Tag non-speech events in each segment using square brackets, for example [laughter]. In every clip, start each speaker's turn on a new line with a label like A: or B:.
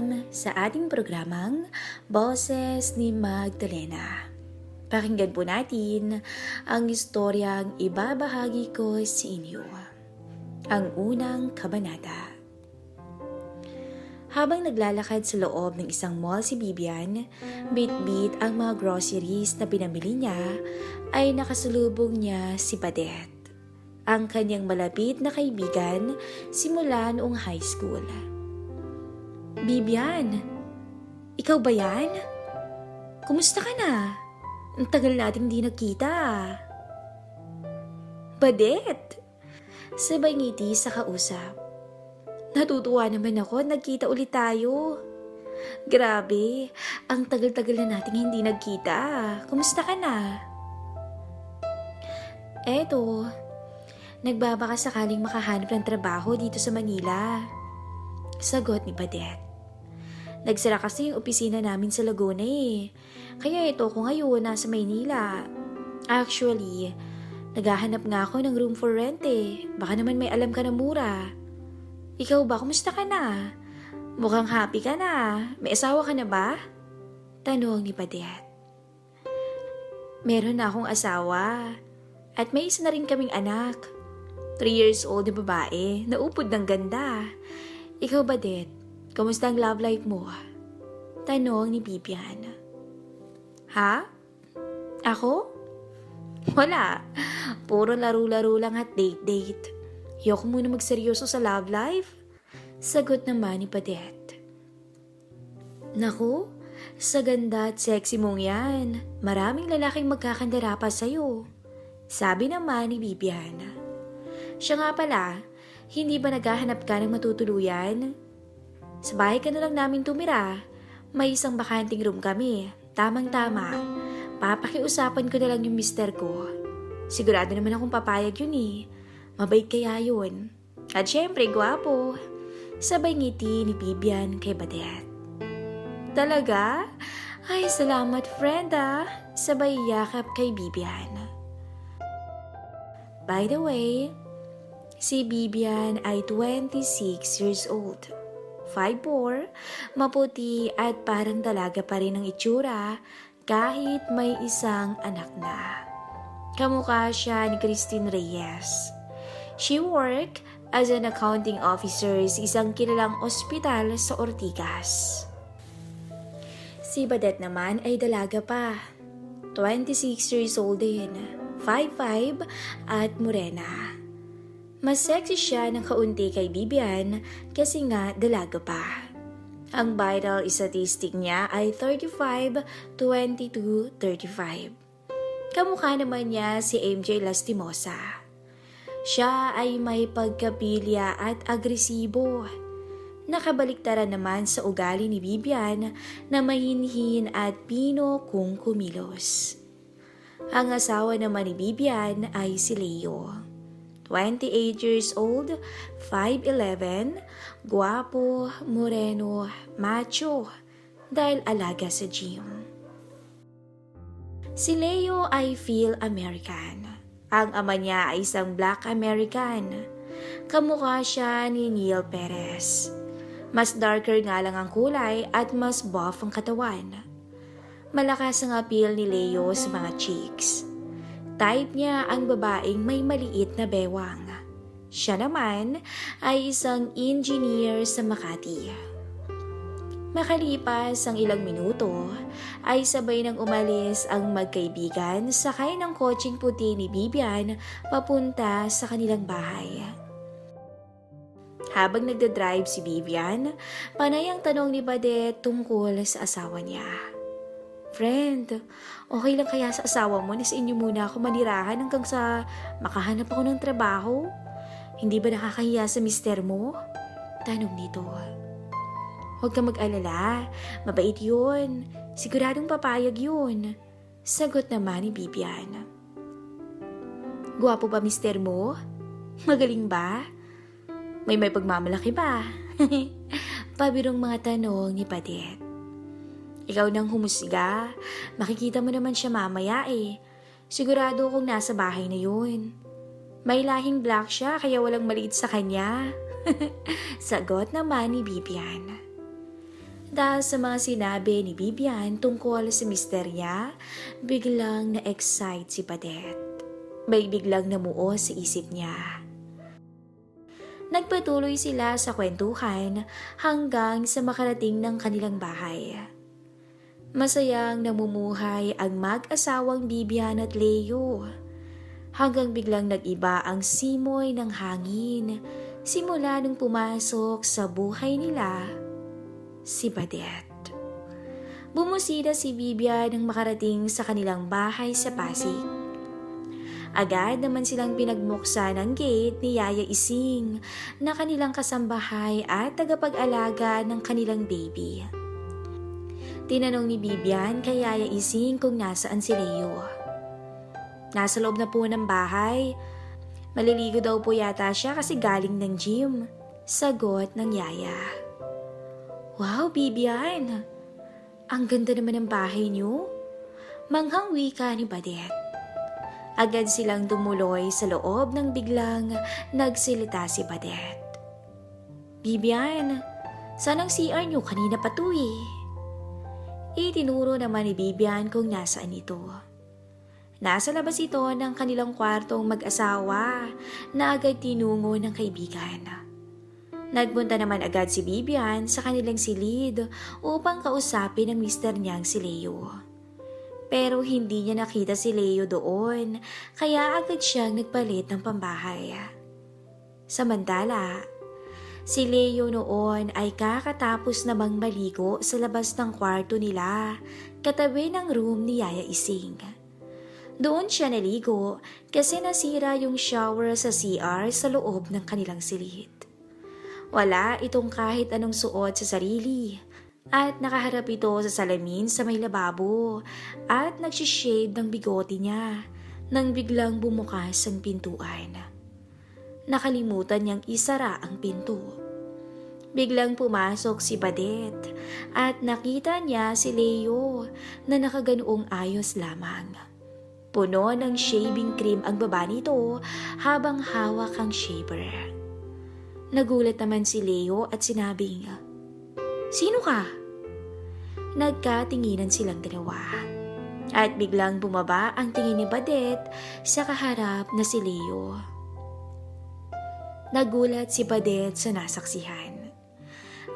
A: Welcome sa ating programang Boses ni Magdalena. Pakinggan po natin ang istoryang ibabahagi ko sa inyo. Ang unang kabanata. Habang naglalakad sa loob ng isang mall si Bibian, bit-bit ang mga groceries na pinamili niya ay nakasalubong niya si Padet, ang kanyang malapit na kaibigan simula noong high school. Bibian, ikaw ba yan? Kumusta ka na? Ang tagal nating di nagkita. Badet! Sabay ngiti sa kausap. Natutuwa naman ako, nagkita ulit tayo. Grabe, ang tagal-tagal na nating hindi nagkita. Kumusta ka na? Eto, nagbabaka sakaling makahanap ng trabaho dito sa Manila. Sagot ni Badet. Nagsara kasi yung opisina namin sa Laguna eh. Kaya ito ko ngayon nasa Maynila. Actually, naghahanap nga ako ng room for rent eh. Baka naman may alam ka na mura. Ikaw ba, kumusta ka na? Mukhang happy ka na. May asawa ka na ba? Tanong ni Badet. Meron na akong asawa. At may isa na rin kaming anak. Three years old na babae, naupod ng ganda. Ikaw ba, Det? Kamusta ang love life mo? Tanong ni Bibian. Ha? Ako? Wala. Puro laro-laro lang at date-date. Ayoko muna magseryoso sa love life. Sagot naman ni Padet. Naku, sa ganda at sexy mong yan, maraming lalaking magkakandara pa sa'yo. Sabi naman ni Bibian. Siya nga pala, hindi ba naghahanap ka ng matutuluyan? Sa bahay ka na lang namin tumira. May isang bakanting room kami. Tamang-tama. Papakiusapan ko na lang yung mister ko. Sigurado naman akong papayag yun eh. Mabait kaya yun. At syempre, gwapo. Sabay ngiti ni Bibian kay Badet. Talaga? Ay, salamat friend ah. Sabay yakap kay Bibian. By the way, si Bibian ay 26 years old. 5'4", maputi at parang dalaga pa rin ang itsura kahit may isang anak na. Kamukha siya ni Christine Reyes. She work as an accounting officer sa isang kilalang ospital sa Ortigas. Si Badet naman ay dalaga pa. 26 years old din, 5'5 at morena. Mas sexy siya ng kaunti kay Bibian kasi nga dalaga pa. Ang vital statistic niya ay 35, 22, 35. Kamukha naman niya si MJ Lastimosa. Siya ay may pagkapilya at agresibo. Nakabaliktaran naman sa ugali ni Bibian na mahinhin at pino kung kumilos. Ang asawa naman ni Bibian ay si Leo. 28 years old, 5'11", guwapo, moreno, macho, dahil alaga sa gym. Si Leo ay feel American. Ang ama niya ay isang black American. Kamukha siya ni Neil Perez. Mas darker nga lang ang kulay at mas buff ang katawan. Malakas ang appeal ni Leo sa mga chicks. Type niya ang babaeng may maliit na bewang. Siya naman ay isang engineer sa Makati. Makalipas ang ilang minuto, ay sabay nang umalis ang magkaibigan sakay ng kotseng puti ni Bibian papunta sa kanilang bahay. Habang nagdadrive si Bibian, panay ang tanong ni Badet tungkol sa asawa niya. Friend, okay lang kaya sa asawa mo na sa inyo muna ako manirahan hanggang sa makahanap ako ng trabaho? Hindi ba nakakahiya sa mister mo? Tanong nito. Huwag ka mag-alala, mabait yun. Siguradong papayag yun. Sagot naman ni Bibian. Gwapo ba mister mo? [laughs] Magaling ba? May may pagmamalaki ba? [laughs] Pabirong mga tanong ni Padet. Ikaw nang humusga. Makikita mo naman siya mamaya eh. Sigurado kung nasa bahay na yun. May lahing black siya kaya walang maliit sa kanya. [laughs] Sagot naman ni Bibian. Dahil sa mga sinabi ni Bibian tungkol sa misterya, biglang na-excite si Padet. May biglang namuo sa isip niya. Nagpatuloy sila sa kwentuhan hanggang sa makarating ng kanilang bahay. Masayang namumuhay ang mag-asawang Bibian at Leo. Hanggang biglang nag-iba ang simoy ng hangin simula nung pumasok sa buhay nila si Badet. Bumusida si Bibian nang makarating sa kanilang bahay sa Pasig. Agad naman silang pinagmuksa ng gate ni Yaya Ising na kanilang kasambahay at tagapag-alaga ng kanilang baby. Tinanong ni Bibian kay Yaya Ising kung nasaan si Leo. Nasa loob na po ng bahay. Maliligo daw po yata siya kasi galing ng gym. Sagot ng Yaya. Wow, Bibian! Ang ganda naman ng bahay niyo. Manghang wika ni Badet. Agad silang tumuloy sa loob ng biglang nagsilita si Badet. Bibian, saan ang CR niyo kanina pa to eh? Itinuro naman ni Bibian kung nasaan ito. Nasa labas ito ng kanilang kwartong mag-asawa na agad tinungo ng kaibigan. Nagpunta naman agad si Bibian sa kanilang silid upang kausapin ang mister niyang si Leo. Pero hindi niya nakita si Leo doon, kaya agad siyang nagpalit ng pambahay. Samantala, si Leo noon ay kakatapos namang maligo sa labas ng kwarto nila, katabi ng room ni Yaya Ising. Doon siya naligo kasi nasira yung shower sa CR sa loob ng kanilang silid. Wala itong kahit anong suot sa sarili at nakaharap ito sa salamin sa may lababo at nagsishade ng bigote niya nang biglang bumukas ang pintuan. Nakalimutan niyang isara ang pinto. Biglang pumasok si Badet at nakita niya si Leo na nakaganoong ayos lamang. Puno ng shaving cream ang baba nito habang hawak ang shaver. Nagulat naman si Leo at sinabing, Sino ka? Nagkatinginan silang dalawa. At biglang bumaba ang tingin ni Badet sa kaharap na si Leo. Nagulat si Badet sa nasaksihan.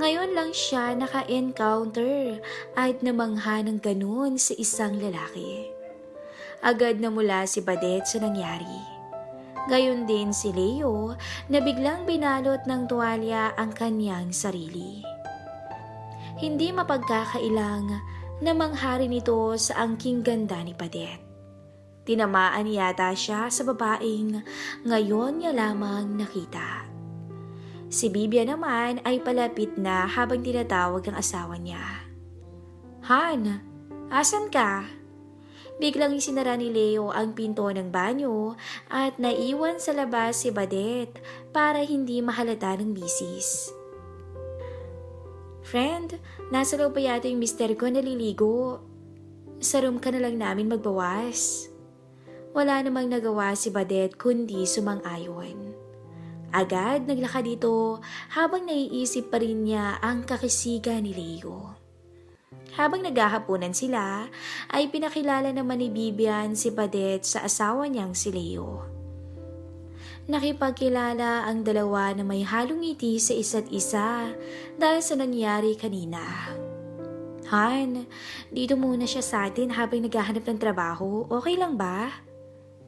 A: Ngayon lang siya naka-encounter at namangha ng ganun sa isang lalaki. Agad na mula si Badet sa nangyari. Gayon din si Leo na biglang binalot ng tuwalya ang kanyang sarili. Hindi mapagkakailang na manghari nito sa angking ganda ni Padet. Tinamaan yata siya sa babaeng ngayon niya lamang nakita. Si Bibia naman ay palapit na habang tinatawag ang asawa niya. Han, asan ka? Biglang isinara ni Leo ang pinto ng banyo at naiwan sa labas si Badet para hindi mahalata ng bisis. Friend, nasa loob pa yata yung mister ko naliligo. Sa room ka na lang namin magbawas. Wala namang nagawa si Badet kundi sumang-ayon. Agad naglakad dito habang naiisip pa rin niya ang kakisiga ni Leo. Habang naghahaponan sila, ay pinakilala naman ni Bibian si Badet sa asawa niyang si Leo. Nakipagkilala ang dalawa na may halong ngiti sa isa't isa dahil sa nangyari kanina. Han, dito muna siya sa atin habang naghahanap ng trabaho. Okay lang ba?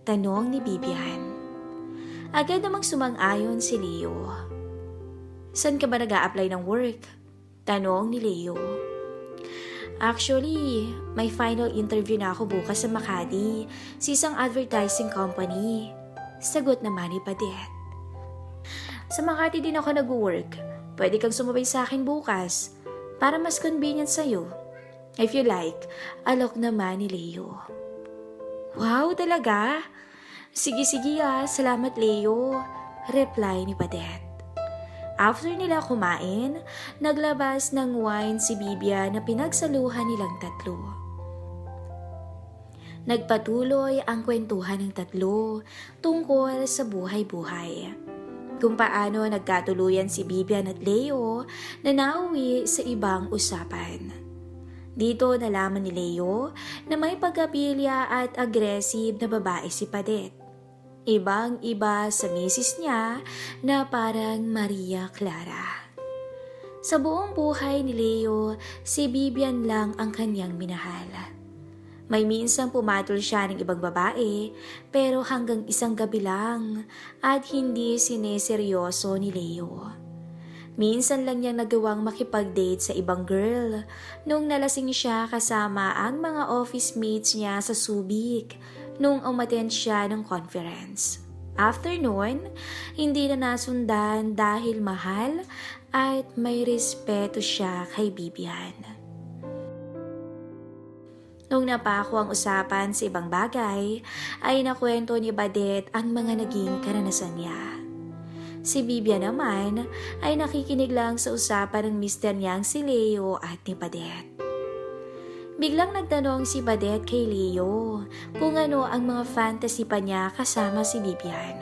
A: Tanong ni Bibian. Agad namang sumang-ayon si Leo. San ka ba nag apply ng work? Tanong ni Leo. Actually, may final interview na ako bukas sa Makati sa isang advertising company. Sagot naman ni Padet. Sa Makati din ako nag-work. Pwede kang sumabay sa akin bukas para mas convenient sa'yo. If you like, alok naman ni Leo. Wow, talaga? Sige-sige ah, salamat Leo. Reply ni Padet. After nila kumain, naglabas ng wine si Bibia na pinagsaluhan nilang tatlo. Nagpatuloy ang kwentuhan ng tatlo tungkol sa buhay-buhay. kung paano nagkatuluyan si Bibian at Leo na nauwi sa ibang usapan. Dito nalaman ni Leo na may pagkapilya at aggressive na babae si Padet. Ibang iba sa misis niya na parang Maria Clara. Sa buong buhay ni Leo, si Bibian lang ang kanyang minahal. May minsang pumatol siya ng ibang babae pero hanggang isang gabi lang at hindi sineseryoso ni Leo. Minsan lang niya nagawang makipag-date sa ibang girl nung nalasing siya kasama ang mga office mates niya sa Subic nung umattend siya ng conference. After noon, hindi na nasundan dahil mahal at may respeto siya kay Bibian. Nung napako ang usapan sa ibang bagay, ay nakwento ni Badet ang mga naging karanasan niya. Si Bibia naman ay nakikinig lang sa usapan ng mister niyang si Leo at ni Badet. Biglang nagtanong si Badet kay Leo kung ano ang mga fantasy pa niya kasama si Bibian.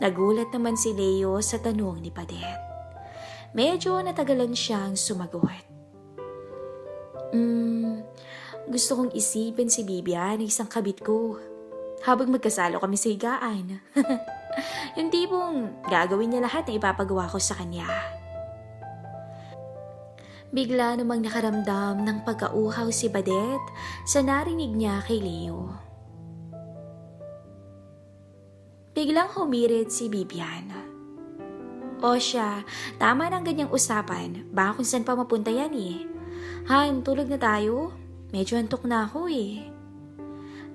A: Nagulat naman si Leo sa tanong ni Badet. Medyo natagalan siyang sumagot. Hmm, gusto kong isipin si Bibian na isang kabit ko. Habang magkasalo kami sa higaan. [laughs] Yung tipong gagawin niya lahat na ipapagawa ko sa kanya. Bigla namang nakaramdam ng pagkauhaw si Badet sa narinig niya kay Leo. Biglang humirit si Bibian. O siya, tama ang ganyang usapan. Baka kung saan pa mapunta yan eh. Han, tulog na tayo? Medyo antok na ako eh.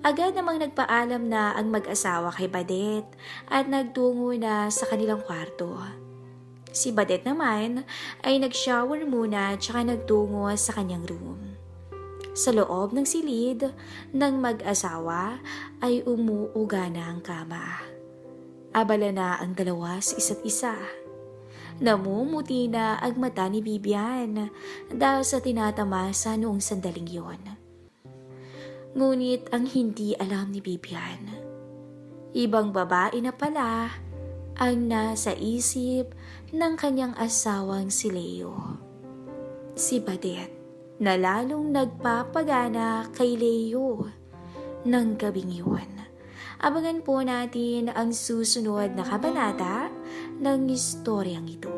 A: Agad namang nagpaalam na ang mag-asawa kay Badet at nagtungo na sa kanilang kwarto. Si Badet naman ay nag-shower muna tsaka nagtungo sa kanyang room. Sa loob ng silid ng mag-asawa ay umuuga na ang kama. Abala na ang dalawa sa isa't isa. Namumuti na ang mata ni Bibian dahil sa tinatamasa noong sandaling yon. Ngunit ang hindi alam ni Bibian, ibang babae na pala ang nasa isip ng kanyang asawang si Leo. Si Badet na lalong nagpapagana kay Leo ng gabing yun. Abangan po natin ang susunod na kabanata ng istoryang ito.